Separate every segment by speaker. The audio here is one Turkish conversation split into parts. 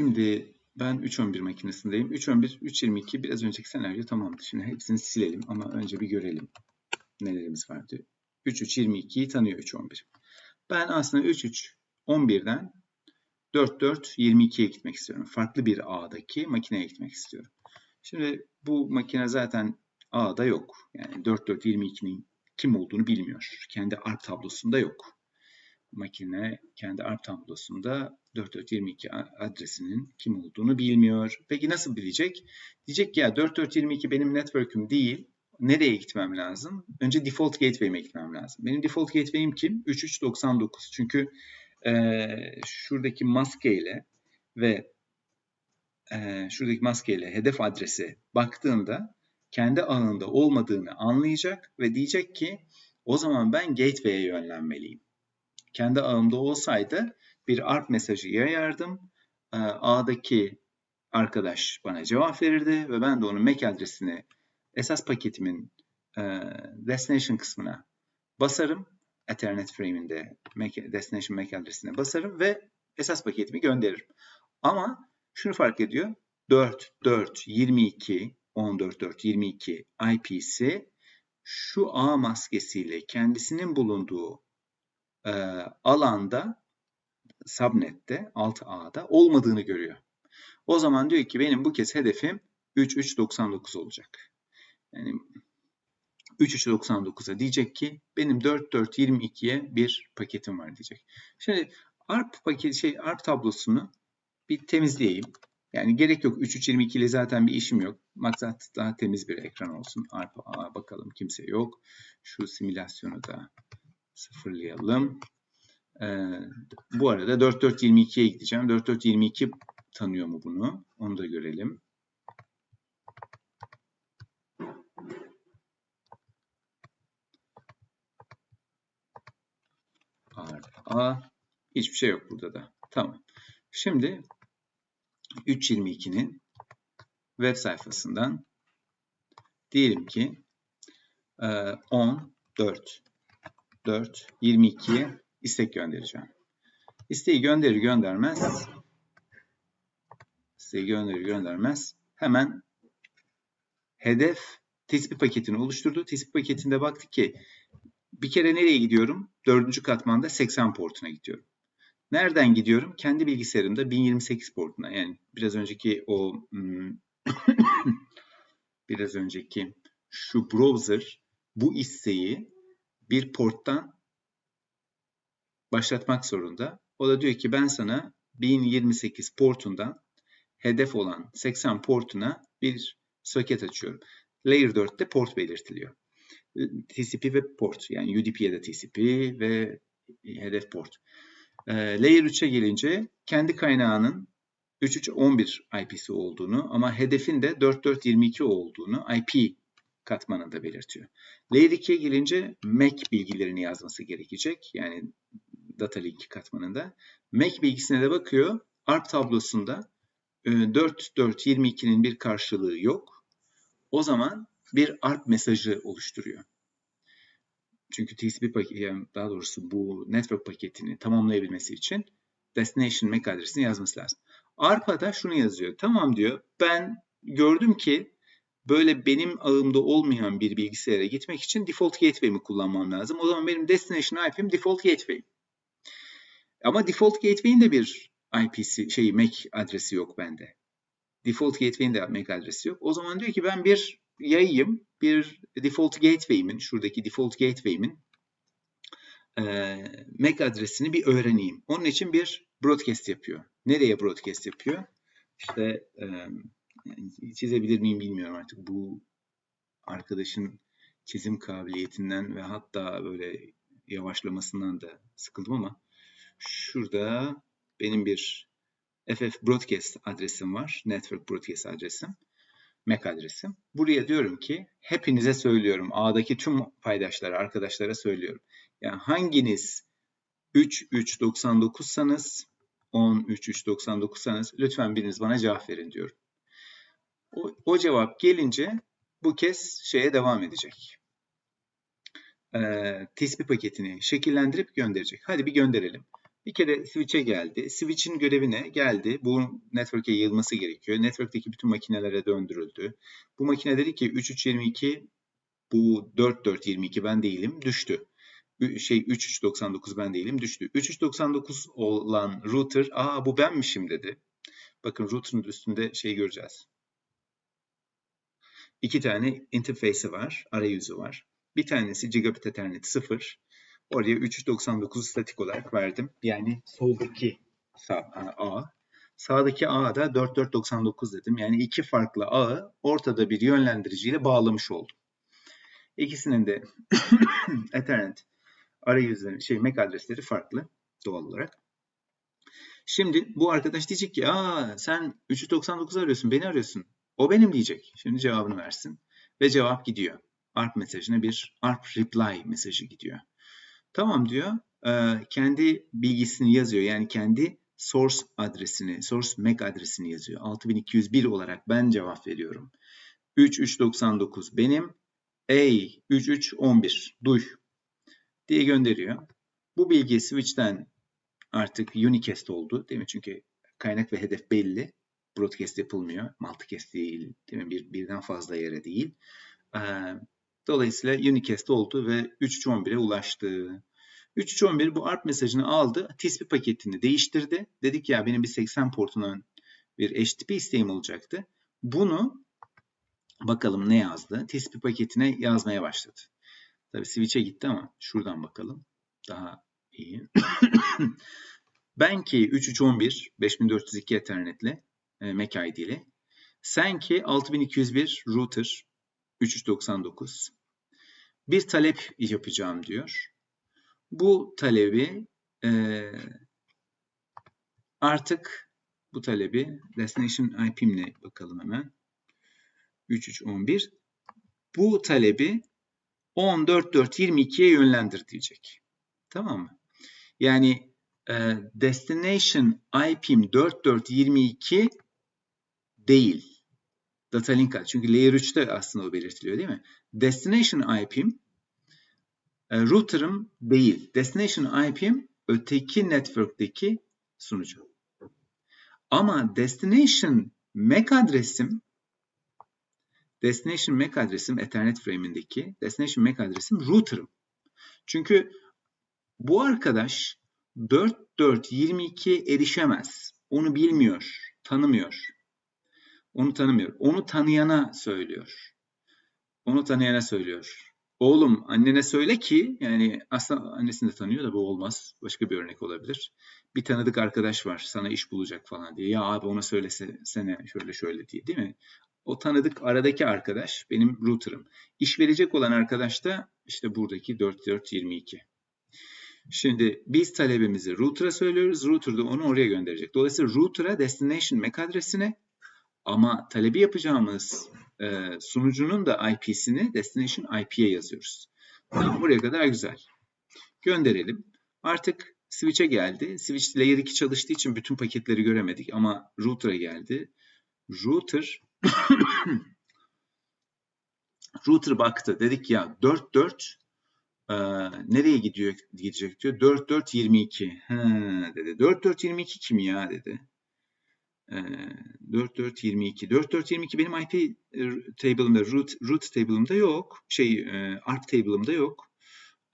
Speaker 1: Şimdi ben 3.11 makinesindeyim. 3.11, 3.22 biraz önceki senaryo tamamdı. Şimdi hepsini silelim ama önce bir görelim nelerimiz vardı. 3.3.22'yi tanıyor 3.11. Ben aslında 3.3.11'den 4.4.22'ye gitmek istiyorum. Farklı bir A'daki makineye gitmek istiyorum. Şimdi bu makine zaten A'da yok. Yani 4.4.22'nin kim olduğunu bilmiyor. Kendi ARP tablosunda yok. Makine kendi ARP tablosunda 4422 adresinin kim olduğunu bilmiyor. Peki nasıl bilecek? Diyecek ki ya 4422 benim network'üm değil. Nereye gitmem lazım? Önce default gateway'ime gitmem lazım. Benim default gateway'im kim? 3399. Çünkü e, şuradaki maskeyle ve e, şuradaki maskeyle hedef adresi baktığında kendi alanında olmadığını anlayacak ve diyecek ki o zaman ben gateway'e yönlenmeliyim. Kendi ağımda olsaydı bir ARP mesajı yayardım. Ee, A'daki arkadaş bana cevap verirdi ve ben de onun MAC adresini esas paketimin e, destination kısmına basarım. Ethernet frame'inde destination MAC adresine basarım ve esas paketimi gönderirim. Ama şunu fark ediyor. 4, 4, 22, 14, 4, 22 IP'si şu ağ maskesiyle kendisinin bulunduğu e, alanda subnet'te alt ağda olmadığını görüyor. O zaman diyor ki benim bu kez hedefim 3399 olacak. Yani 3399'a diyecek ki benim 4422'ye bir paketim var diyecek. Şimdi ARP paket şey ARP tablosunu bir temizleyeyim. Yani gerek yok 3322 ile zaten bir işim yok. Maksat daha temiz bir ekran olsun. ARP Aa, bakalım kimse yok. Şu simülasyonu da sıfırlayalım. Ee, bu arada 4422'ye gideceğim. 4422 tanıyor mu bunu? Onu da görelim. A. Hiçbir şey yok burada da. Tamam. Şimdi 322'nin web sayfasından diyelim ki 10, 4, 4, 22'ye istek göndereceğim. İsteği gönderir göndermez isteği gönderir göndermez hemen hedef tespit paketini oluşturdu. Tespit paketinde baktık ki bir kere nereye gidiyorum? Dördüncü katmanda 80 portuna gidiyorum. Nereden gidiyorum? Kendi bilgisayarımda 1028 portuna. Yani biraz önceki o hmm, biraz önceki şu browser bu isteği bir porttan başlatmak zorunda. O da diyor ki ben sana 1028 portundan hedef olan 80 portuna bir soket açıyorum. Layer 4'te port belirtiliyor. TCP ve port yani UDP'ye de TCP ve hedef port. Ee, Layer 3'e gelince kendi kaynağının 3311 IP'si olduğunu ama hedefin de 4422 olduğunu IP katmanında belirtiyor. Layer 2'ye gelince MAC bilgilerini yazması gerekecek. Yani data link katmanında. MAC bilgisine de bakıyor. ARP tablosunda 4422'nin e, bir karşılığı yok. O zaman bir ARP mesajı oluşturuyor. Çünkü TCP paketi, daha doğrusu bu network paketini tamamlayabilmesi için destination MAC adresini yazması lazım. ARP'a da şunu yazıyor. Tamam diyor. Ben gördüm ki böyle benim ağımda olmayan bir bilgisayara gitmek için default gateway'imi kullanmam lazım. O zaman benim destination IP'm default gateway. Ama default gateway'in de bir IP'si, şey MAC adresi yok bende. Default gateway'in de MAC adresi yok. O zaman diyor ki ben bir yayayım, bir default gateway'imin, şuradaki default gateway'imin MAC adresini bir öğreneyim. Onun için bir broadcast yapıyor. Nereye broadcast yapıyor? İşte e, çizebilir miyim bilmiyorum artık. Bu arkadaşın çizim kabiliyetinden ve hatta böyle yavaşlamasından da sıkıldım ama şurada benim bir FF Broadcast adresim var. Network Broadcast adresim. MAC adresim. Buraya diyorum ki hepinize söylüyorum. A'daki tüm paydaşlara, arkadaşlara söylüyorum. Yani hanginiz 3399sanız 13399sanız lütfen biriniz bana cevap verin diyorum. O, o cevap gelince bu kez şeye devam edecek. Ee, TCP paketini şekillendirip gönderecek. Hadi bir gönderelim. Bir kere switch'e geldi. Switch'in görevi ne? Geldi. Bu network'e yayılması gerekiyor. Network'teki bütün makinelere döndürüldü. Bu makine dedi ki 3322 bu 4422 ben değilim düştü. Şey 3399 ben değilim düştü. 3399 olan router aa bu benmişim dedi. Bakın router'ın üstünde şey göreceğiz. İki tane interface'i var, arayüzü var. Bir tanesi Gigabit Ethernet 0. Oraya 399 statik olarak verdim. Yani soldaki sağ, A. Sağdaki A da 4499 dedim. Yani iki farklı ağı ortada bir yönlendiriciyle bağlamış oldum. İkisinin de Ethernet arayüzleri, şey MAC adresleri farklı doğal olarak. Şimdi bu arkadaş diyecek ki aa sen 399 arıyorsun, beni arıyorsun. O benim diyecek. Şimdi cevabını versin. Ve cevap gidiyor. ARP mesajına bir ARP reply mesajı gidiyor. Tamam diyor. Ee, kendi bilgisini yazıyor. Yani kendi source adresini, source MAC adresini yazıyor. 6201 olarak ben cevap veriyorum. 3399 benim. Ey 3311 duy diye gönderiyor. Bu bilgi switch'ten artık unicast oldu değil mi? Çünkü kaynak ve hedef belli. Broadcast yapılmıyor. Multicast değil, değil mi? Bir, birden fazla yere değil. Dolayısıyla unicast oldu ve 3311'e ulaştı. 3311 bu ARP mesajını aldı. TCP paketini değiştirdi. Dedik ya benim bir 80 portundan bir HTTP isteğim olacaktı. Bunu bakalım ne yazdı? TCP paketine yazmaya başladı. Tabii switch'e gitti ama şuradan bakalım. Daha iyi. ben ki 3311 5402 Ethernet'le e, MAC ID ile. Sen ki 6201 router 3399. Bir talep yapacağım diyor. Bu talebi e, artık bu talebi destination IP'imle bakalım hemen. 3311. Bu talebi 14422'ye yönlendir diyecek. Tamam mı? Yani e, destination IP'im 4422 değil. Data link. Çünkü layer 3'te aslında o belirtiliyor değil mi? Destination IP'im e, router'ım değil. Destination IP'im öteki network'teki sunucu. Ama destination MAC adresim destination MAC adresim Ethernet frame'indeki destination MAC adresim router'ım. Çünkü bu arkadaş 4422'ye erişemez. Onu bilmiyor, tanımıyor. Onu tanımıyor. Onu tanıyana söylüyor. Onu tanıyana söylüyor. Oğlum annene söyle ki yani aslında annesini de tanıyor da bu olmaz. Başka bir örnek olabilir. Bir tanıdık arkadaş var sana iş bulacak falan diye. Ya abi ona söylesene şöyle şöyle diye değil mi? O tanıdık aradaki arkadaş benim router'ım. İş verecek olan arkadaş da işte buradaki 4422. Şimdi biz talebimizi router'a söylüyoruz. Router da onu oraya gönderecek. Dolayısıyla router'a destination MAC adresine ama talebi yapacağımız e, sunucunun da IP'sini destination IP'ye yazıyoruz. Tamam, buraya kadar güzel. Gönderelim. Artık switch'e geldi. Switch layer 2 çalıştığı için bütün paketleri göremedik ama router'a geldi. Router router baktı. Dedik ya 4 4 e, nereye gidiyor gidecek diyor. 4 4 22. Ha, dedi. 4 4 22 kim ya dedi. 4422. 4422 benim IP e, table'ımda, root, root table'ımda yok. Şey, e, ARP table'ımda yok.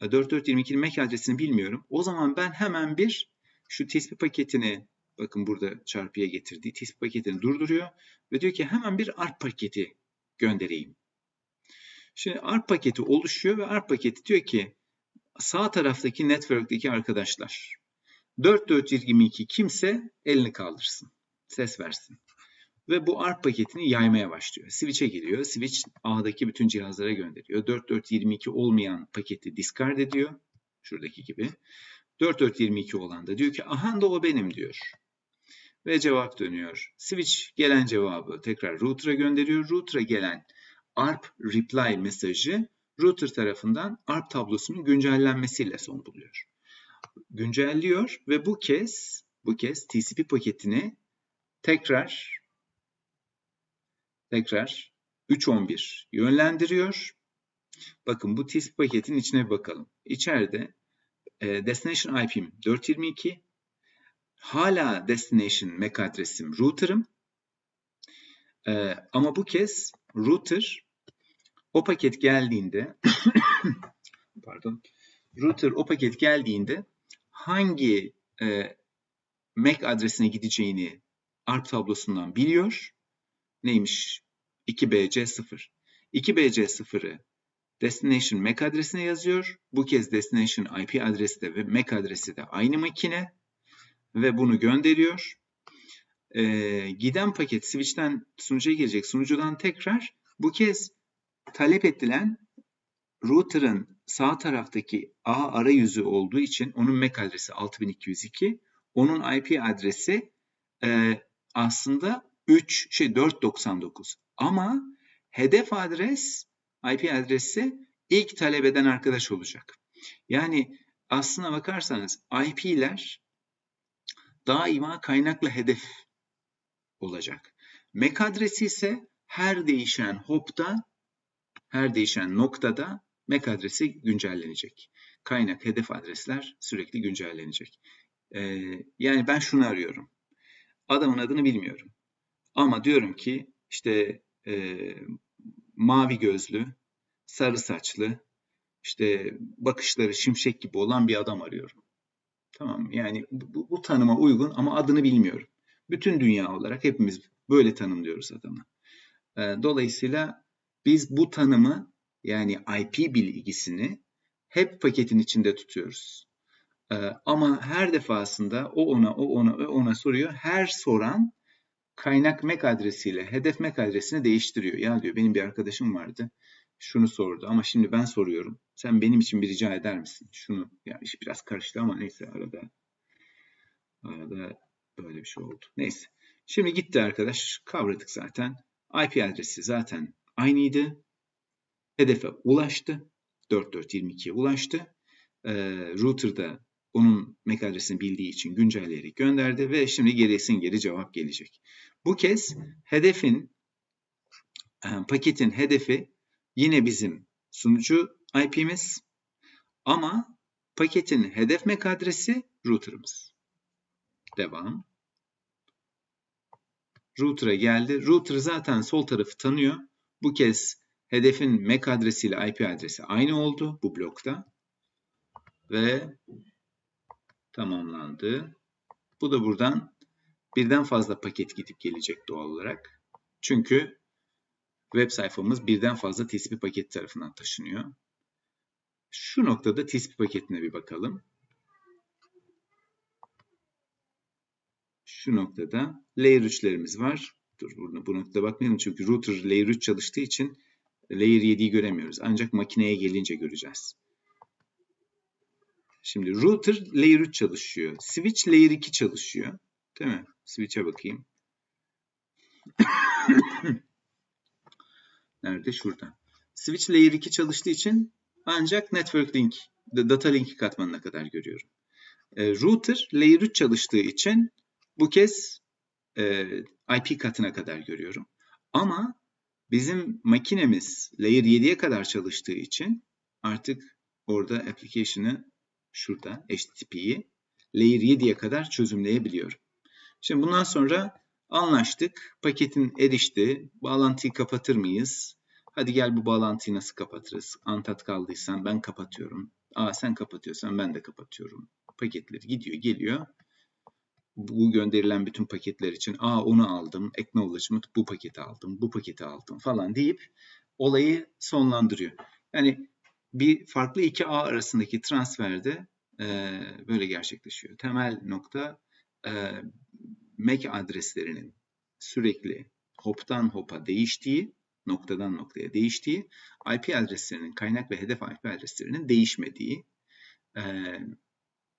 Speaker 1: 4422'nin MAC adresini bilmiyorum. O zaman ben hemen bir şu TCP paketini bakın burada çarpıya getirdiği TCP paketini durduruyor ve diyor ki hemen bir ARP paketi göndereyim. Şimdi ARP paketi oluşuyor ve ARP paketi diyor ki sağ taraftaki network'teki arkadaşlar 4422 kimse elini kaldırsın ses versin. Ve bu ARP paketini yaymaya başlıyor. Switch'e giriyor. Switch A'daki bütün cihazlara gönderiyor. 4422 olmayan paketi discard ediyor. Şuradaki gibi. 4422 olan da diyor ki aha da o benim diyor. Ve cevap dönüyor. Switch gelen cevabı tekrar router'a gönderiyor. Router'a gelen ARP reply mesajı router tarafından ARP tablosunun güncellenmesiyle son buluyor. Güncelliyor ve bu kez bu kez TCP paketini tekrar tekrar 3.11 yönlendiriyor. Bakın bu TCP paketin içine bakalım. İçeride e, destination IP'm 422, hala destination MAC adresim router'ım. Ee, ama bu kez router o paket geldiğinde pardon router o paket geldiğinde hangi e, MAC adresine gideceğini ARP tablosundan biliyor. Neymiş? 2BC0. 2BC0'ı destination MAC adresine yazıyor. Bu kez destination IP adresi de ve MAC adresi de aynı makine ve bunu gönderiyor. Ee, giden paket switch'ten sunucuya girecek. Sunucudan tekrar bu kez talep edilen router'ın sağ taraftaki A arayüzü olduğu için onun MAC adresi 6202, onun IP adresi e, aslında 3 şey 499 ama hedef adres IP adresi ilk talep eden arkadaş olacak. Yani aslına bakarsanız IP'ler daima kaynakla hedef olacak. MAC adresi ise her değişen hopta, her değişen noktada MAC adresi güncellenecek. Kaynak, hedef adresler sürekli güncellenecek. Ee, yani ben şunu arıyorum. Adamın adını bilmiyorum. Ama diyorum ki işte e, mavi gözlü, sarı saçlı, işte bakışları şimşek gibi olan bir adam arıyorum. Tamam yani bu, bu tanıma uygun ama adını bilmiyorum. Bütün dünya olarak hepimiz böyle tanımlıyoruz adamı. E, dolayısıyla biz bu tanımı yani IP bilgisini hep paketin içinde tutuyoruz. E, ama her defasında o ona, o ona, o ona soruyor. Her soran kaynak MAC adresiyle hedef MAC adresini değiştiriyor. Ya diyor benim bir arkadaşım vardı. Şunu sordu ama şimdi ben soruyorum. Sen benim için bir rica eder misin? Şunu ya iş biraz karıştı ama neyse arada arada böyle bir şey oldu. Neyse. Şimdi gitti arkadaş. Kavradık zaten. IP adresi zaten aynıydı. Hedefe ulaştı. 4422'ye ulaştı. Ee, router'da onun MAC adresini bildiği için güncelleyerek gönderdi ve şimdi gerisin geri cevap gelecek. Bu kez hedefin paketin hedefi yine bizim sunucu IP'miz ama paketin hedef MAC adresi router'ımız. Devam. Router'a geldi. Router zaten sol tarafı tanıyor. Bu kez hedefin MAC adresiyle IP adresi aynı oldu bu blokta. Ve tamamlandı. Bu da buradan birden fazla paket gidip gelecek doğal olarak. Çünkü web sayfamız birden fazla TCP paket tarafından taşınıyor. Şu noktada TCP paketine bir bakalım. Şu noktada layer 3'lerimiz var. Dur burada bu noktada bakmayalım çünkü router layer 3 çalıştığı için layer 7'yi göremiyoruz. Ancak makineye gelince göreceğiz. Şimdi router layer 3 çalışıyor. Switch layer 2 çalışıyor. Değil mi? Switch'e bakayım. Nerede? Şurada. Switch layer 2 çalıştığı için ancak network link, data link katmanına kadar görüyorum. E, router layer 3 çalıştığı için bu kez e, IP katına kadar görüyorum. Ama bizim makinemiz layer 7'ye kadar çalıştığı için artık orada application'ı şurada HTTP'yi layer 7'ye kadar çözümleyebiliyorum. Şimdi bundan sonra anlaştık. Paketin erişti. Bağlantıyı kapatır mıyız? Hadi gel bu bağlantıyı nasıl kapatırız? Antat kaldıysan ben kapatıyorum. Aa sen kapatıyorsan ben de kapatıyorum. Paketleri gidiyor geliyor. Bu gönderilen bütün paketler için aa onu aldım, acknowledgement bu paketi aldım, bu paketi aldım falan deyip olayı sonlandırıyor. Yani bir farklı iki ağ arasındaki transferde e, böyle gerçekleşiyor. Temel nokta e, MAC adreslerinin sürekli hop'tan hop'a değiştiği, noktadan noktaya değiştiği, IP adreslerinin, kaynak ve hedef IP adreslerinin değişmediği, e,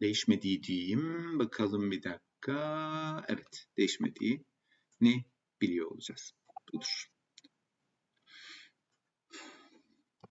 Speaker 1: değişmediği diyeyim. Bakalım bir dakika. Evet, değişmediğini biliyor olacağız. Budur.